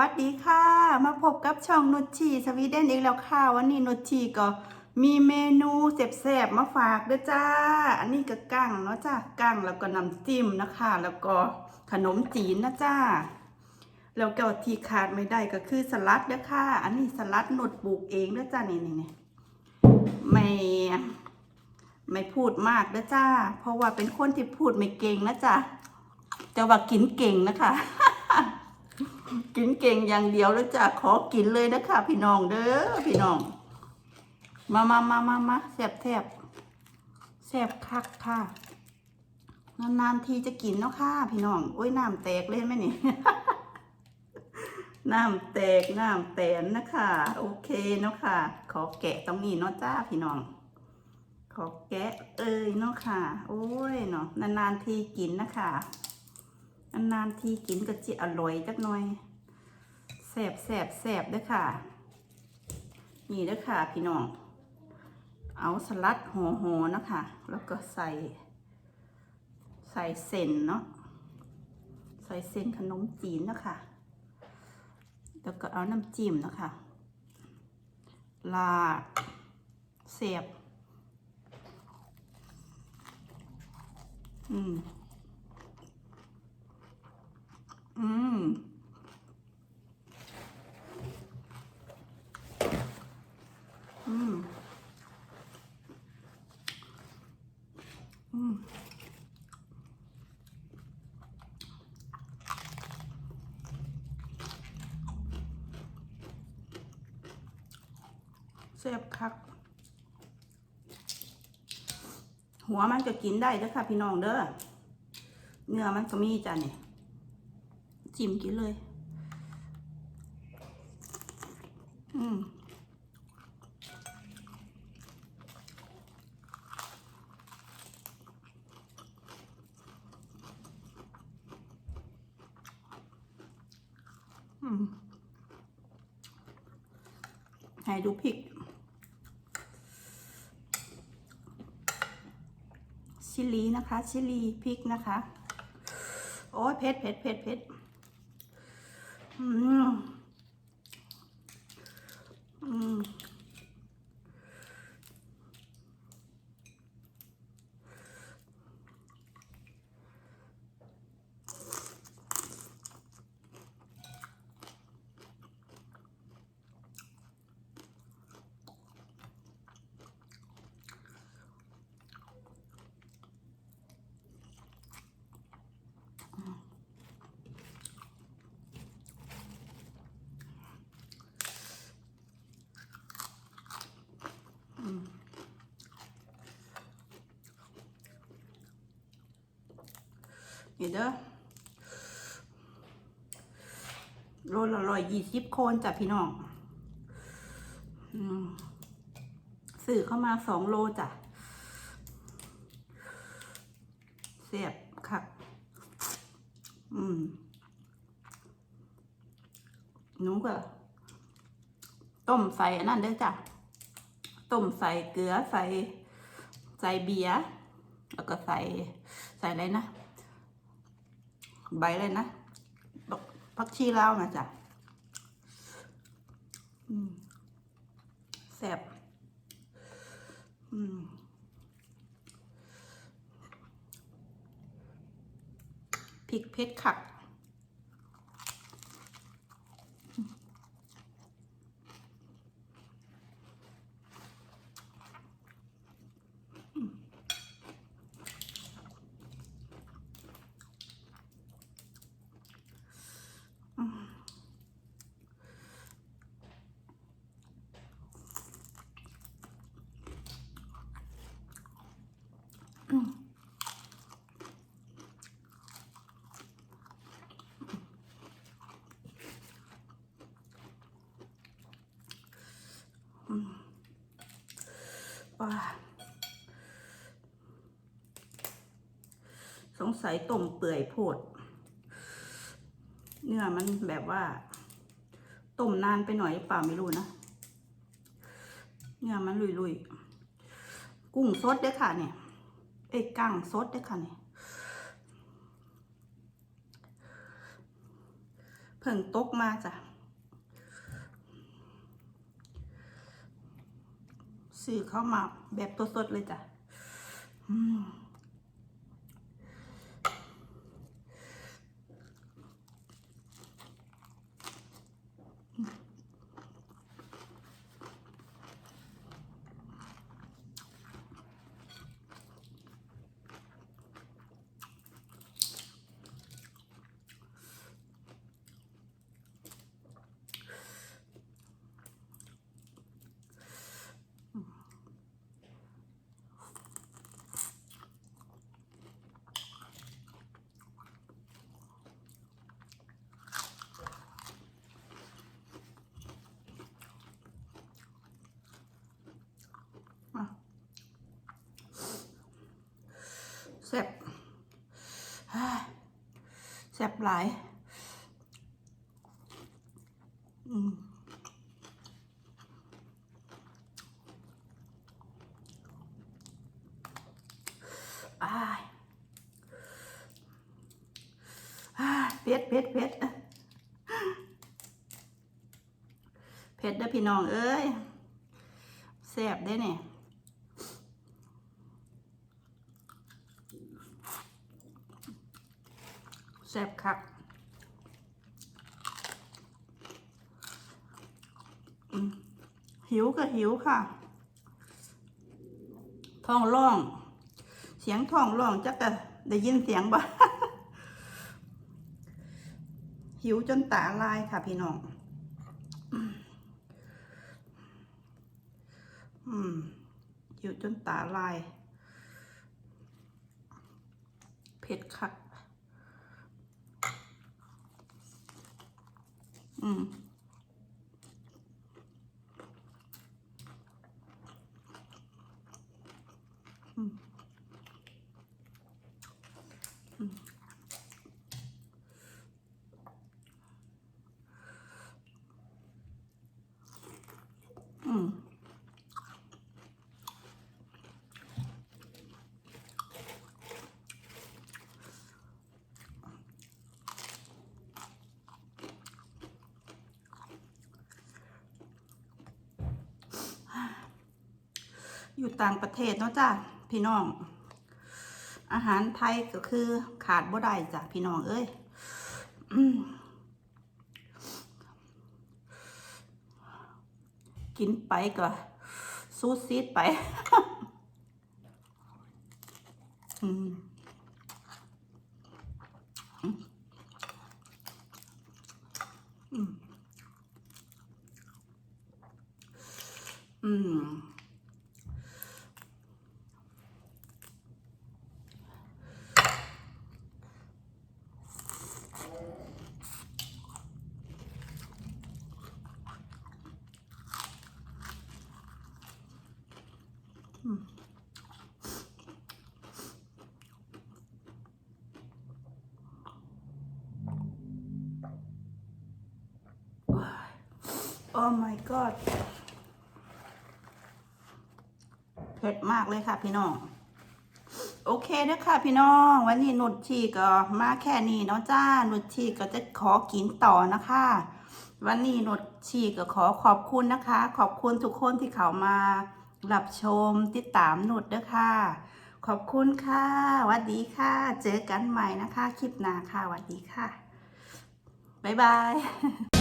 วัสดีค่ะ มาพบกับช่องนุชชีสวีเดนอีกแล้วค่ะวันนี้นุชชีก็มีเมนูแซ่บๆมาฝากด้วยจ้า อันนี้ก็กั้งเนาะจ้ากั้งแล้วก็น้ำจิ้มนะคะ แล้วก็ขนมจีนนะจ้าแล้วก็ที่ขาดไม่ได้ก็คือสลัดด้อค่ะ อันนี้สลัดนุชปลูกเองด้อจ้านี่นี่นี่ไม่ไม่พูดมากด้อจ้า เพราะว่าเป็นคนที่พูดไม่เก่งนะจ้าแต่ว่ากินเก่งนะคะ กินเก่งอย่างเดียวแล้วจ้ะขอกินเลยนะคะพี่น้องเด้อพี่น้อง มามามามามาแซ่บแทบแซ่บคักค่ะ นานๆทีจะกินเนาะค่ะพี่น้องโอ้ยน้ำแตกเล่นไหมนี่น้ำแตกน้ำแตนนะคะ โอเคเนาะค่ะ ขอแกะตรงนี้เนาะจ้าพี่น้อง ขอแกะเอ้ยเนาะค่ะ โอ้ยเนาะนานๆทีกินนะคะ นานๆทีกินก็จะอร่อยจักหน่อยแสบแสบแสบด้วยค่ะ นี่เด้วยค่ะพี่น้อง เอาสลัดห่อหอนะคะ แล้วก็ใส่ ใส่เส้นเนาะ ใส่เส้นขนมจีนนะคะ แล้วก็เอาน้ำจิ้มนะคะ ลาดเสียบ อืม อืมอืมอืมแซ่บคัก หัวมันก็กินได้เด้อค่ะพี่น้องเด้อ เนื้อมันก็มีจ้ะเนี่ย จิ้มกินเลย อืมอืมให้ดูพริก ชิลีนะคะ ชิลีพริกนะคะ โอ้ยเผ็ดเผ็ดเผ็ดเผ็ด Hmm. นี่เด้อโลละร้อยยี่สิบโคนจ้ะพี่น้องอสื่อเข้ามาสองโลจ้ะเสียบคักอืมหนูก็ต้มใส่อันนั้นเด้อจ้ะต้มใส่เกลือใส่ใส่เบียร์แล้วก็ใส่ใส่อะไรนะ ใบเลยนะผักชีลาวนะจ๊ะแซ่บอืมพริกเพชรขัก ว้าสงสัยต้มเปื่อยโพด เนื้อมันแบบว่า ต้มนานไปหน่อยเปล่าไม่รู้นะ เนื้อมันลุยๆ กุ้งสดด้อค่ะเนี่ย เอ้ยกั้งสดด้อค่ะเนี่ยเพิ่งตกมาจ้ะ สื่อเข้ามาแบบสดๆเลยจ้ะอืม แซ่บแซ่บหลายอืมอาอ้ายเผ็ดเผ็ดเผ็ดเผ็ดเด้อพี่น้องเอ้ยแซ่บได้เนี่ย แซ่บคักหิวก็หิวค่ะ ท้องร้อง เสียงท้องร้องจักกะได้ยินเสียงบ่หิวจนตาลายค่ะพี่น้อง อืมหิวจนตาลาย เผ็ดคัก อืม อืม อยู่ต่างประเทศเนาะจ้ะพี่น้อง อาหารไทยก็คือขาดบ่ได้จ้ะพี่น้องเอ้ยกินไปก็ซูซีดไปอืมอืม อืมโอ้ my god เผ็ดมากเลยค่ะพี่น้อง โอเคนะคะพี่น้อง วันนี้หนุชชีก็มาแค่นี้เนาะจ้าหนุชชีก็จะขอกินต่อนะคะ วันนี้หนุชชีก็ขอขอบคุณนะคะ ขอบคุณทุกคนที่เขามารับชมติดตามหนุด้วยค่ะขอบคุณค่ะสวัสดีค่ะ เจอกันใหม่นะคะ คลิปหน้าค่ะสวัสดีค่ะ บ๊ายบาย